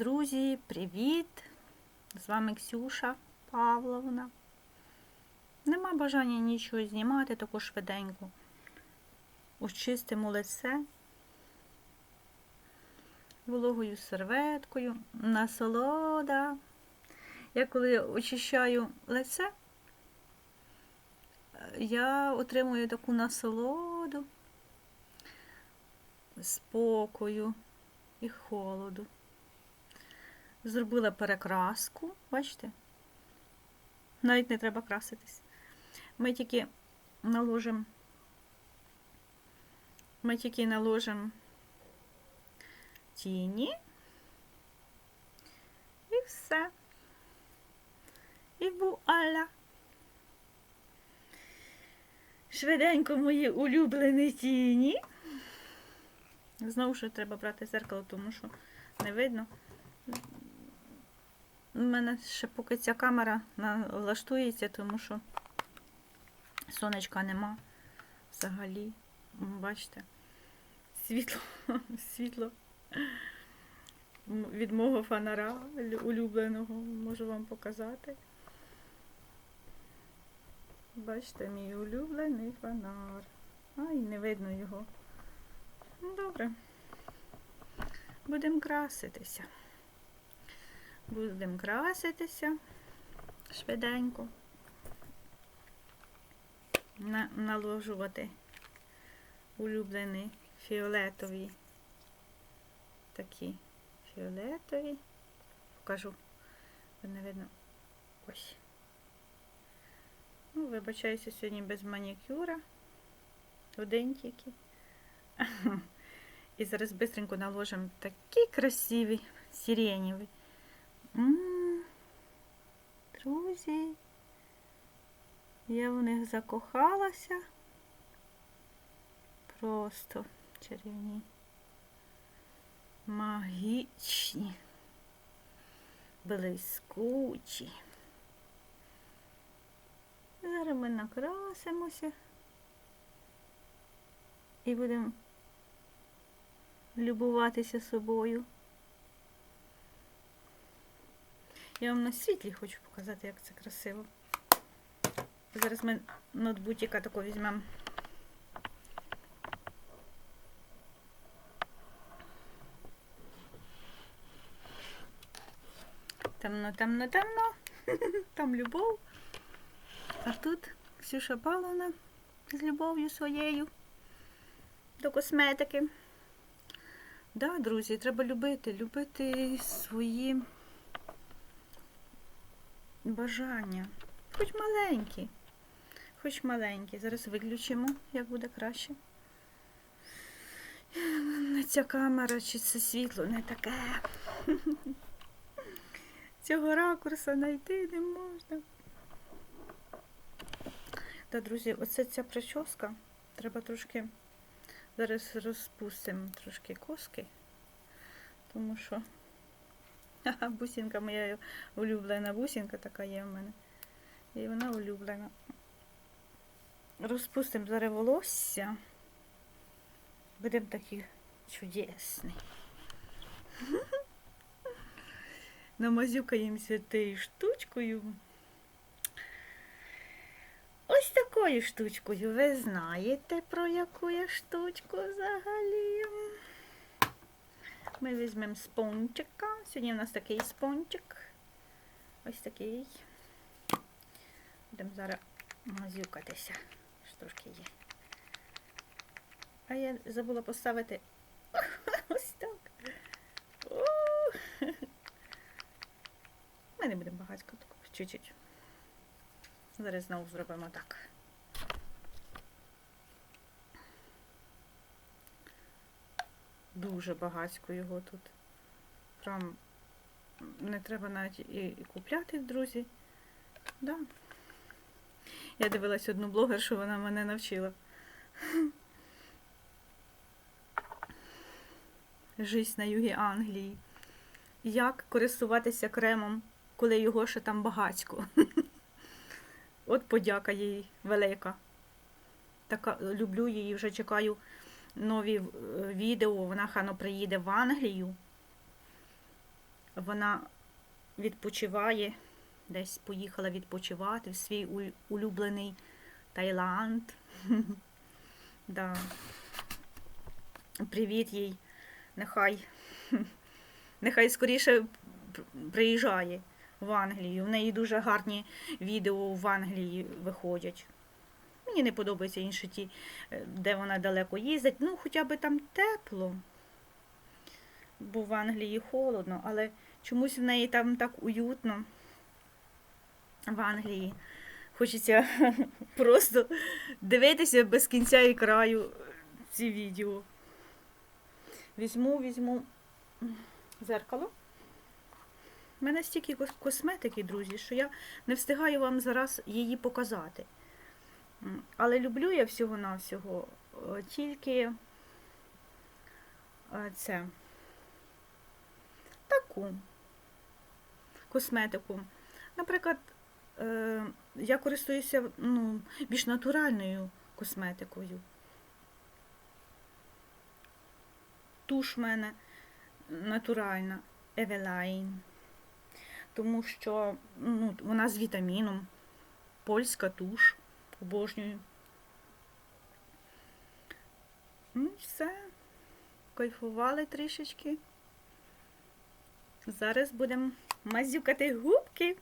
Друзі, привіт! З вами Ксюша Павловна. Нема бажання нічого знімати таку швиденько. Очистимо лице вологою серветкою, насолода. Я коли очищаю лице, я отримую таку насолоду, спокою і холоду. Зробила перекраску, бачите? Навіть не треба краситись. Ми тільки наложимо, ми тільки наложимо тіні і все. І вуаля. Швиденько мої улюблені тіні. Знову ж треба брати зеркало, тому що не видно. У мене ще поки ця камера налаштується, тому що сонечка нема взагалі. Бачите, світло, світло від мого фонара улюбленого можу вам показати. Бачите, мій улюблений фонар. Ай, не видно його. Ну, Добре. Будемо краситися. Будемо краситися швиденько. На, наложувати улюблені фіолетові такі фіолетові. Покажу. Не видно. Ось. Ну, вибачаюся сьогодні без манікюра. Один тільки. І зараз бистренько наложимо такі красиві М-м, Друзі, я в них закохалася. Просто чарівні. Магічні, блискучі. Зараз ми накрасимося і будемо любуватися собою. Я вам на світлі хочу показати, як це красиво. Зараз ми ноутбутика тако візьмемо. Темно, темно, темно. Там любов. А тут Ксюша Павловна з любов'ю своєю до косметики. Да, друзі, треба любити, любити свої бажання. Хоч маленькі. Хоч маленькі. Зараз виключимо, як буде краще. Ця камера чи це світло не таке. Цього ракурсу знайти не можна. Та, друзі, оце ця прическа. Треба трошки зараз розпустимо трошки коски, тому що бусинка моя улюблена бусинка така є в мене. І вона улюблена. Розпустимо зараз волосся. Будемо такі чудесні. Намазюкаємося тією штучкою. Ось такою штучкою. Ви знаєте, про яку я штучку взагалі. Ми візьмемо спончика. Сьогодні у нас такий спончик. Ось такий. Будемо зараз мазюкатися. Що трошки є. А я забула поставити ось так. Ми не будемо багатько, чуть-чуть. Зараз знову зробимо так. Дуже багатько його тут. Прям не треба навіть і, купляти, друзі. Да. Я дивилась одну блогершу, вона мене навчила. Жизнь на югі Англії. Як користуватися кремом, коли його ще там багатько. От подяка їй велика. Така, люблю її, вже чекаю нові е, відео. Вона хано приїде в Англію. вона відпочиває, десь поїхала відпочивати в свій улюблений Таїланд. Да. Привіт їй. Нехай, нехай скоріше приїжджає в Англію. В неї дуже гарні відео в Англії виходять. Мені не подобаються інші ті, е, де вона далеко їздить. Ну, хоча б там тепло. Бо в Англії холодно, але чомусь в неї там так уютно. В Англії. Хочеться просто дивитися без кінця і краю ці відео. Візьму, візьму зеркало. У мене стільки косметики, друзі, що я не встигаю вам зараз її показати. Але люблю я всього-навсього е, тільки е, це таку косметику. Наприклад, е, я користуюся ну, більш натуральною косметикою. Туш в мене натуральна Eveline, тому що ну, вона з вітаміном, польська туш, обожнюю. Ну, все. Кайфували трішечки. Зараз будемо мазюкати губки.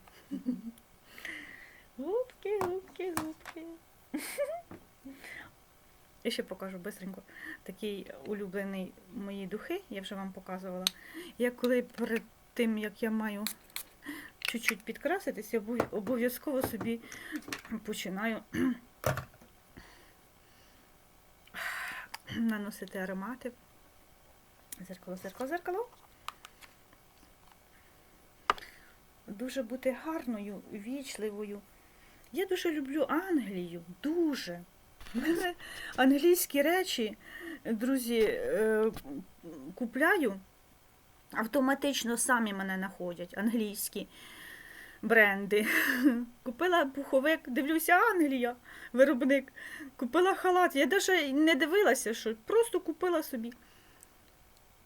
Губки, губки, губки. І ще покажу бистренько такий улюблений мої духи, я вже вам показувала. Я коли перед тим, як я маю чуть-чуть підкраситись, я обов'язково собі починаю наносити аромати. Зеркало, зеркало, зеркало. Дуже бути гарною, вічливою. Я дуже люблю Англію, дуже. Мене англійські речі, друзі, е, купляю, автоматично самі мене знаходять, англійські бренди. Купила пуховик, дивлюся, Англія, виробник. Купила халат. Я навіть не дивилася, що просто купила собі.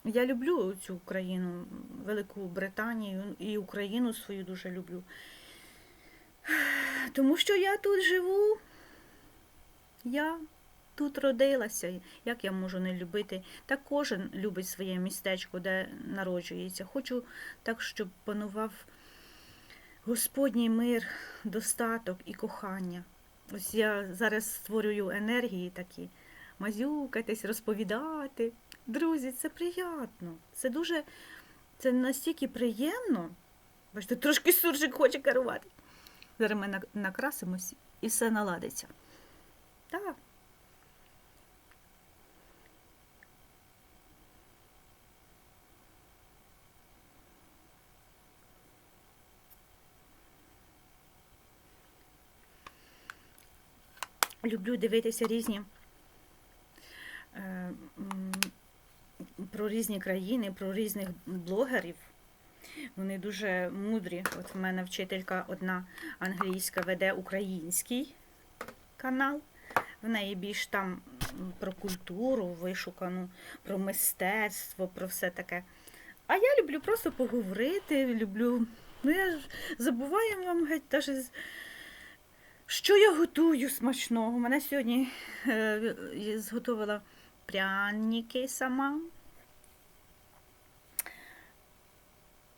Я люблю цю країну, Велику Британію і Україну свою дуже люблю. Тому що я тут живу, я тут родилася. Як я можу не любити? Та кожен любить своє містечко, де народжується. Хочу так, щоб панував Господній мир, достаток і кохання. Ось я зараз створюю енергії такі, мазюкатись, розповідати. Друзі, це приємно. Це дуже, це настільки приємно. Бачите, трошки суржик хоче керувати. Зараз ми накрасимось і все наладиться. Так. Люблю дивитися різні е, про різні країни, про різних блогерів. Вони дуже мудрі. От в мене вчителька одна англійська веде український канал. В неї більш там про культуру вишукану, про мистецтво, про все таке. А я люблю просто поговорити, люблю. Ну, я ж забуваю вам геть з- що я готую смачного. Мене сьогодні е, зготувала пряники сама.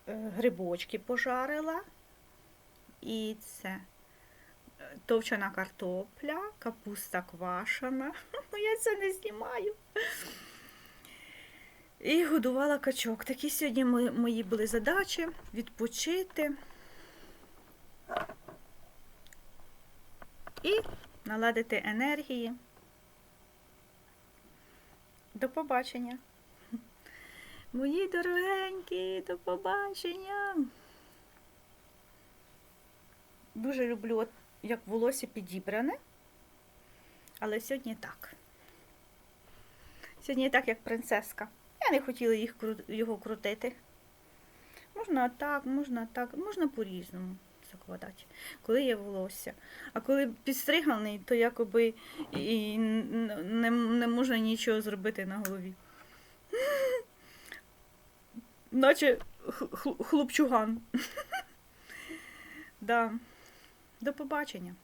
Е, Грибочки пожарила. І це е, товчена картопля, капуста квашена. Ну, я це не знімаю. І годувала качок. Такі сьогодні мої були задачі відпочити. І наладити енергії. До побачення. Мої дорогенькі, до побачення. Дуже люблю, от, як волосся підібране. Але сьогодні так. Сьогодні так, як принцеска. Я не хотіла їх, його крутити. Можна так, можна так, можна по-різному закладати, коли є волосся. А коли підстриганий, то якоби і не, не можна нічого зробити на голові. наче хлопчуган. да. До побачення.